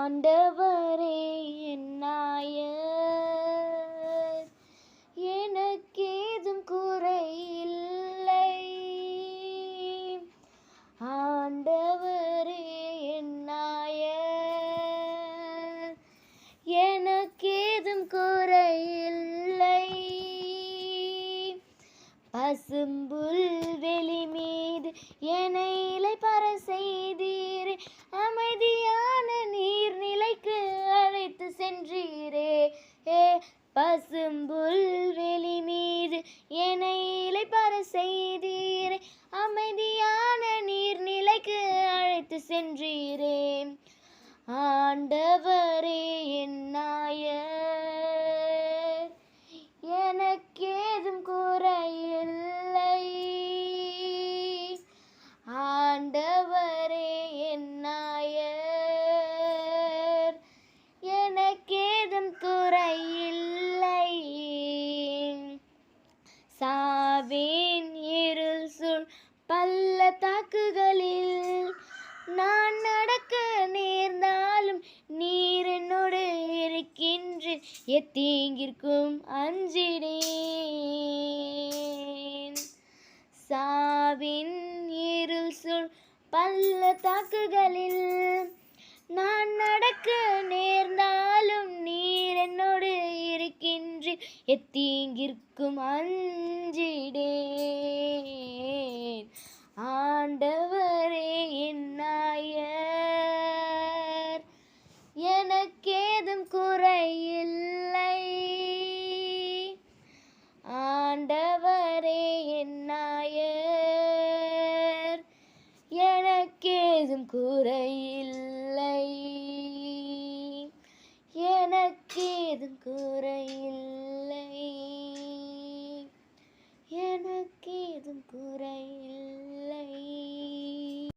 ஆண்டவரே. சென்றீரே ஏ பசும்புல் வெளி மீது என்னை பர செய்தீரே. அமைதியான நீர்நிலைக்கு அழைத்து சென்றீரே. ஆண்டவரே என் நாயர். பள்ளத்தாக்குகளில் நான் நடக்க நேர்ந்தாலும் நீர் என்னோடு இருக்கின்ற எத்தீங்கிற்கும் அஞ்சிடேன் சாவின் இருள் சொல் பள்ளத்தாக்குகளில் நான் நடக்க நேர்ந்தாலும் நீர் என்னோடு இருக்கின்ற எத்தீங்கிற்கும் அஞ்சிடேன் ஆண்டவரே என்னாயர் எனக்கேதும் குறையில்லை